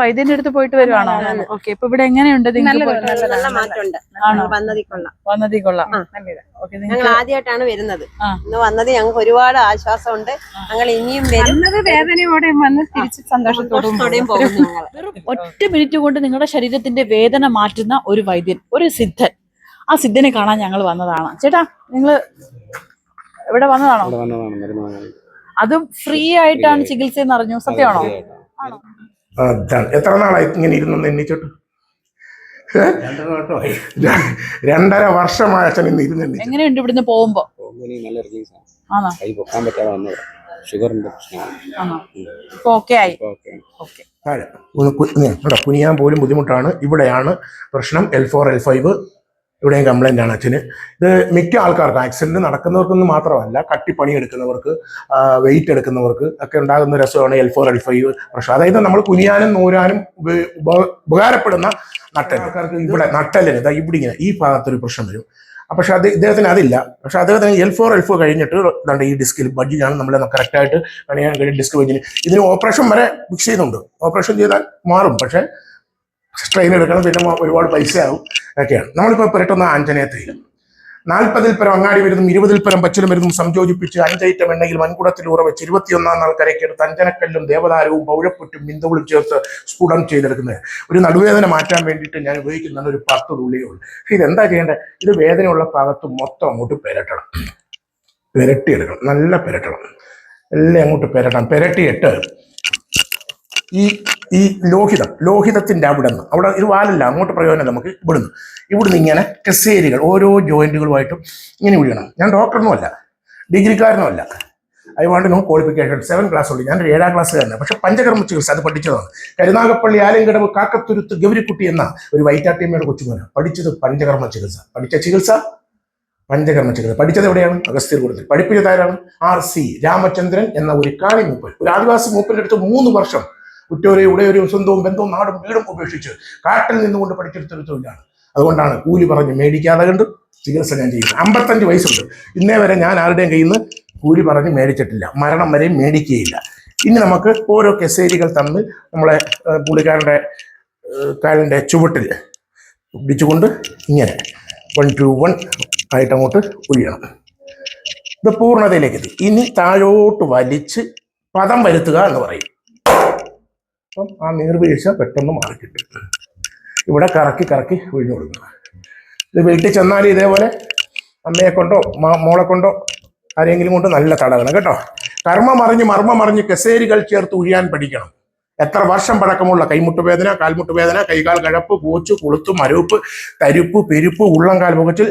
വൈദ്യന്റെ അടുത്ത് പോയിട്ട് വരുവാണോ? ഓക്കെ ഇപ്പൊ ഇവിടെ എങ്ങനെയുണ്ട്? നല്ല മാറ്റമുണ്ട്. ആണോ? വന്നതിൽ കൊള്ളാം. വന്നതി കൊള്ളാം. ഞങ്ങൾ ആദ്യമായിട്ടാണ് വരുന്നത്. ഇന്ന് വന്നത് ഞങ്ങൾക്ക് ഒരുപാട് ആശ്വാസമുണ്ട്. ഞങ്ങൾ ഇനിയും വരുന്നത് വേദനയോടെ വേദനയോടെയും വന്ന് തിരിച്ച് സന്തോഷത്തോടെ സന്തോഷത്തോടെയും പോകും ഞങ്ങൾ. ഒറ്റ മിനിറ്റ് കൊണ്ട് നിങ്ങളുടെ ശരീരത്തിന്റെ വേദന മാറ്റുന്ന ഒരു വൈദ്യൻ ഒരു സിദ്ധൻ. ആ സിദ്ധനെ കാണാൻ ഞങ്ങൾ വന്നതാണ്. ചേട്ടാ നിങ്ങൾ ഇവിടെ വന്നതാണോ? അതും ഫ്രീ ആയിട്ടാണ് ചികിത്സ എന്ന് അറിഞ്ഞു. സത്യമാണോ? ആണോ? അതാണ്. എത്ര നാളായി ഇങ്ങനെ ഇരുന്നു എണ്ണിച്ചിട്ട് രണ്ടര വർഷമായ അച്ഛൻ ഇന്ന് ഇരുന്ന് എണ്ണിച്ചു എങ്ങനെയുണ്ട് ഇവിടുന്ന് പോകുമ്പോ? നല്ല റിലീസാണ് ആണോ. കൈ പൊക്കാൻ പറ്റാതെ വന്നത് ഷുഗറിന്റെ പ്രശ്നമാണ്. കുനിയാൻ പോലും ബുദ്ധിമുട്ടാണ്. ഇവിടെയാണ് പ്രശ്നം. എൽ ഫോർ എൽ ഫൈവ് ഇവിടെയും കംപ്ലൈന്റ് ആണ് അച്ഛന്. ഇത് മിക്ക ആൾക്കാർക്കും ആക്സിഡന്റ് നടക്കുന്നവർക്കൊന്നും മാത്രമല്ല കട്ടിപ്പണി എടുക്കുന്നവർക്ക് വെയിറ്റ് എടുക്കുന്നവർക്ക് ഒക്കെ ഉണ്ടാകുന്ന രസമാണ് എൽ ഫോർ എൽ ഫൈവ് പ്രശ്നം അതായത് നമ്മൾ കുനിയാനും നൂരാനും ഉപ- ഉപ- ഉപകാരപ്പെടുന്ന നട്ടൽ ആൾക്കാർക്ക് ഇവിടെ നട്ടലിന് ഇതാ ഇവിടെ ഇങ്ങനെ ഈ ഭാഗത്തൊരു പ്രശ്നം വരും. പക്ഷെ അത് ഇദ്ദേഹത്തിന് അതില്ല. പക്ഷെ അദ്ദേഹത്തിന് എൽ ഫോർ എൽ ഫോർ കഴിഞ്ഞിട്ട് ദാണ്ട് ഈ ഡിസ്കിൽ ബഡ്ജിലാണ് നമ്മൾ കറക്റ്റായിട്ട് പണിയാൻ കഴിയും ഡിസ്ക് ബഡ്ജിന് ഇതിന് ഓപ്പറേഷൻ വരെ ഫിക്സ് ചെയ്യുന്നുണ്ട് ഓപ്പറേഷൻ ചെയ്താൽ മാറും. പക്ഷെ സ്ട്രെയിൻ എടുക്കണം പിന്നെ ഒരുപാട് പൈസ ആവും ഒക്കെയാണ്. നമ്മളിപ്പോൾ പുരട്ടുന്ന ആഞ്ജനേയത്തിൽ നാൽപ്പതിൽ പരം അങ്ങാടി മരുന്നും ഇരുപതിൽ പരം പച്ചില മരുന്നും സംയോജിപ്പിച്ച് അഞ്ചൈറ്റം എണ്ണയിൽ വൻകുടത്തിൽ ഉറവച്ച് ഇരുപത്തിയൊന്നാം നാൾ കരയ്ക്കെടുത്ത് അഞ്ചനക്കല്ലും ദേവതാരവും പൗഴപ്പുറ്റും ബിന്ദുകളും ചേർത്ത് സ്ഫുടം ചെയ്തെടുക്കുന്നത്. ഒരു നടുവേദന മാറ്റാൻ വേണ്ടിയിട്ട് ഞാൻ ഉപയോഗിക്കുന്ന ഒരു പത്ത് തുള്ളിയുള്ളൂ ഇതെന്താ ചെയ്യേണ്ടത് ഇത് വേദനയുള്ള ഭാഗത്ത് മൊത്തം അങ്ങോട്ട് പെരട്ടണം. പെരട്ടിയെടുക്കണം. നല്ല പെരട്ടണം. എല്ലാം അങ്ങോട്ട് പെരട്ടണം. പെരട്ടിയിട്ട് ഈ ഈ ലോഹിതം ലോഹിതത്തിന്റെ അവിടെ നിന്ന് അവിടെ ഇത് വാലല്ല അങ്ങോട്ട് പ്രയോജനം നമുക്ക് ഇവിടുന്ന്. ഇവിടുന്ന് ഇങ്ങനെ കസേരികൾ ഓരോ ജോയിന്റുകളുമായിട്ടും ഇങ്ങനെ വിഴണം. ഞാൻ ഡോക്ടറൊന്നുമല്ല ഡിഗ്രിക്കാരനുമല്ല I want no qualification seven class ഉള്ളു. ഞാൻ ഏഴാം ക്ലാസ് തന്നെ പക്ഷെ പഞ്ചകർമ്മ ചികിത്സ അത് പഠിച്ചതാണ്. കരുനാഗപ്പള്ളി ആലങ്കടവ് കാക്കത്തുരുത്ത് ഗൗരിക്കുട്ടി എന്ന ഒരു വൈറ്റാട്ടിയമ്മയുടെ കൊച്ചുമോന പഠിച്ചത് പഞ്ചകർമ്മ ചികിത്സ പഠിച്ച ചികിത്സ? പഞ്ചകർമ്മ ചികിത്സ പഠിച്ചത് എവിടെയാണ്? അഗസ്ത്യർ കൂടുതൽ പഠിപ്പിച്ചതാരാണ് ആർ സി രാമചന്ദ്രൻ എന്ന ഒരു കാളി മൂപ്പൻ. ഒരു ആദിവാസി മൂപ്പന്റെ അടുത്ത് മൂന്ന് വർഷം ഉറ്റോരെയും ഉടയോരെയും സ്വന്തവും ബന്ധവും നാടും വീടും ഉപേക്ഷിച്ച് കാട്ടിൽ നിന്നുകൊണ്ട് പഠിച്ചെടുത്തൊരു തൊഴിലാണ്. അതുകൊണ്ടാണ് കൂലി പറഞ്ഞ് മേടിക്കാതെ കണ്ട് ചികിത്സ ഞാൻ ചെയ്യുന്നത്. അമ്പത്തഞ്ച് വയസ്സുണ്ട്. ഇന്നേ വരെ ഞാൻ ആരുടെയും കയ്യിൽ നിന്ന് കൂലി പറഞ്ഞ് മേടിച്ചിട്ടില്ല. മരണം വരെയും മേടിക്കുകയില്ല. ഇനി നമുക്ക് ഓരോ കസേരികൾ തമ്മിൽ നമ്മളെ പുള്ളിക്കാരന്റെ കാലിന്റെ ചുവട്ടിൽ പിടിച്ചുകൊണ്ട് ഇങ്ങനെ വൺ ടു വൺ ആയിട്ട് അങ്ങോട്ട് ഒഴിയണം. ഇത് പൂർണതയിലേക്ക് എത്തി. ഇനി താഴോട്ട് വലിച്ച് പദം വരുത്തുക എന്ന് പറയും. അപ്പം ആ നീർവീഴ്ച പെട്ടെന്ന് മാറിക്കിട്ടും. ഇവിടെ കറക്കി കറക്കി ഒഴിഞ്ഞു കൊടുക്കുക ഇത് വീട്ടിൽ ചെന്നാൽ ഇതേപോലെ അമ്മയെ കൊണ്ടോ മോളെ കൊണ്ടോ ആരെങ്കിലും കൊണ്ട് നല്ല തടകണം കേട്ടോ. കർമ്മം അറിഞ്ഞ് മർമ്മം അറിഞ്ഞ് കസേരികൾ ചേർത്ത് ഉഴിയാൻ പഠിക്കണം. എത്ര വർഷം പഴക്കമുള്ള കൈമുട്ട് വേദന കാൽമുട്ട് വേദന കൈകാൽ കഴപ്പ് പൂച്ചു കൊളുത്ത് മരൂപ്പ് തരിപ്പ് പെരുപ്പ് ഉള്ളംകാൽ മുഖച്ചിൽ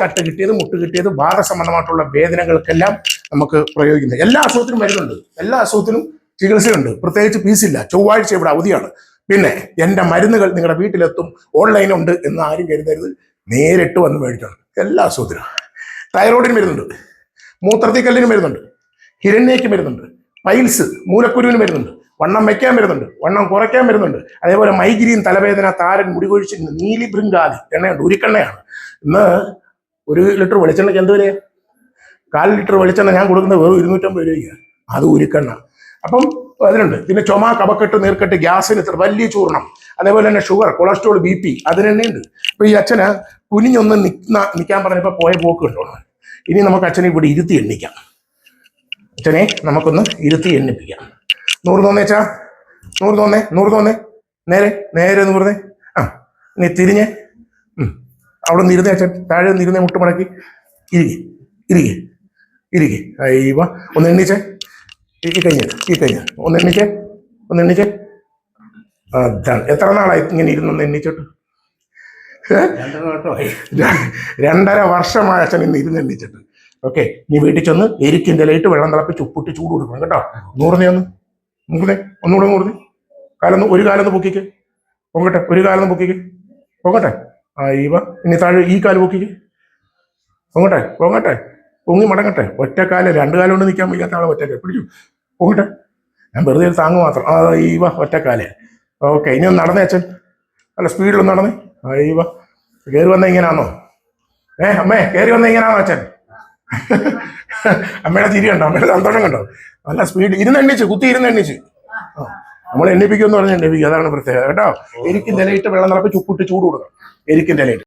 തട്ട് കിട്ടിയത് മുട്ട് കിട്ടിയത് ബാധസംബന്ധമായിട്ടുള്ള വേദനകൾക്കെല്ലാം നമുക്ക് പ്രയോഗിക്കുന്നത്. എല്ലാ അസുഖത്തിനും മരുന്നുണ്ട് എല്ലാ അസുഖത്തിനും ചികിത്സയുണ്ട്. പ്രത്യേകിച്ച് ഫീസില്ല ചൊവ്വാഴ്ച ഇവിടെ അവധിയാണ്. പിന്നെ എന്റെ മരുന്നുകൾ നിങ്ങളുടെ വീട്ടിലെത്തും. ഓൺലൈൻ ഉണ്ട് എന്ന് ആരും കരുതരുത്. നേരിട്ട് വന്ന് മേടിക്കണം എല്ലാ അസുഖത്തിനും. തൈറോയിഡിന് മരുന്നുണ്ട്. മൂത്രത്തിക്കല്ലിന് വരുന്നുണ്ട് ഹിരണ്യയ്ക്ക് വരുന്നുണ്ട് പൈൽസ് മൂലക്കുരുവിന് വരുന്നുണ്ട് വണ്ണം വയ്ക്കാൻ വരുന്നുണ്ട് വണ്ണം കുറയ്ക്കാൻ വരുന്നുണ്ട് അതേപോലെ മൈഗ്രീൻ തലവേദന താരൻ മുടികൊഴിച്ച് നീലി ഭൃങ്കാതി എണ്ണയുണ്ട്. ഉരുക്കെണ്ണയാണ്. ഇന്ന് ഒരു ലിറ്റർ വെളിച്ചെണ്ണയ്ക്ക് എന്ത് വിലയാ? കാൽ ലിറ്റർ വെളിച്ചെണ്ണ ഞാൻ കൊടുക്കുന്നത് വെറും ഇരുന്നൂറ്റമ്പത് രൂപയ്ക്ക്. അത് ഉരുക്കെണ്ണ. അപ്പം അതിനുണ്ട്. പിന്നെ ചുമ കപക്കെട്ട് നീർക്കെട്ട് ഗ്യാസിന് ഇത്ര വലിയ ചൂർണം. അതേപോലെ തന്നെ ഷുഗർ കൊളസ്ട്രോൾ ബി പി അതിന് തന്നെ ഉണ്ട് അപ്പൊ ഈ അച്ഛന് കുനിഞ്ഞൊന്ന് നിൽക്കുന്ന നിൽക്കാൻ പറഞ്ഞപ്പോൾ പോയ പോക്ക് കണ്ടോ? ഇനി നമുക്ക് അച്ഛനെ ഇവിടെ ഇരുത്തി എണ്ണിക്കാം. അച്ഛനെ നമുക്കൊന്ന് ഇരുത്തി എണ്ണിപ്പിക്കാം. നൂറ് തോന്നേച്ചാ നൂറ് തോന്നേ നൂറ് തോന്നേ. നേരെ നേരെ നൂറ് ആ നീ തിരിഞ്ഞേ. അവിടെ നിന്ന് ഇരുന്നേ അച്ഛൻ. താഴെ നിന്ന് ഇരുന്നേ മുട്ടുമടക്കി. ഇരിക്കെ ഇരിക്കെ ഇരിക്കെ. അയ്യവ ഒന്ന് എണ്ണിച്ചേ. ഈ കഴിഞ്ഞ ഈ കഴിഞ്ഞ ഒന്ന് എണ്ണിക്കേ ഒന്ന് എണ്ണിക്കേ. അതാണ്. എത്ര നാളായി ഇങ്ങനെ ഇരുന്നൊന്ന് എണ്ണിച്ചിട്ട്? രണ്ടര വർഷമായ അച്ഛൻ ഇന്ന് ഇരുന്ന് എണ്ണിച്ചിട്ട്. ഓക്കെ നീ വീട്ടിൽ ചെന്ന് എരിക്കിന്റെ ലൈറ്റ് വെള്ളം തിളപ്പിച്ച് ഉപ്പിട്ട് ചൂട് കൊടുക്കണം കേട്ടോ. നൂറിനെ ഒന്ന്. നൂറിനെ. ഒന്നുകൂടെ നൂറിനെ. കാലൊന്ന് ഒരു കാലൊന്ന് പൊക്കിക്ക്. പൊങ്ങട്ടെ ഒരു കാലൊന്ന് പൊക്കിക്ക്. പൊങ്ങട്ടെ. ആ ഈവ ഇനി താഴെ ഈ കാൽ പൊക്കിക്ക്. പൊങ്ങട്ടെ പൊങ്ങട്ടെ. പൊങ്ങി മടങ്ങട്ടെ. ഒറ്റക്കാൽ. രണ്ട് കാലം കൊണ്ട് നിൽക്കാൻ വയ്യാത്ത ആളെ ഒറ്റക്കാൽ പിടിച്ചു. പൊങ്ങട്ടെ ഞാൻ വെറുതെ ഒരു താങ്ങ് മാത്രം. ആ ഈവ ഒറ്റക്കാലേ. ഓക്കെ ഇനി ഒന്ന് നടന്നേ അച്ഛൻ. അല്ല സ്പീഡിലൊന്ന് നടന്നേ. ആ ഈവ കയറി വന്ന ഇങ്ങനാണോ ഏ അമ്മേ കയറി വന്ന ഇങ്ങനാണോ അച്ഛൻ? അമ്മയുടെ ചിരി കണ്ടോ? അമ്മയുടെ സന്തോഷം കണ്ടോ? നല്ല സ്പീഡ്. ഇരുന്ന് എണ്ണിച്ച് കുത്തി ഇരുന്ന് എണ്ണിച്ച്. നമ്മൾ എണ്ണിപ്പിക്കും എന്ന് പറഞ്ഞാൽ എണ്ണിപ്പിക്കും. അതാണ് പ്രത്യേകത. കേട്ടോ? എരിക്കിന്റെ ഇലയിട്ട് വെള്ളം നിറപ്പ് ചുപ്പിട്ട് ചൂട് കൊടുക്കണം. എരിക്കിന്റെ ഇലയിട്ട്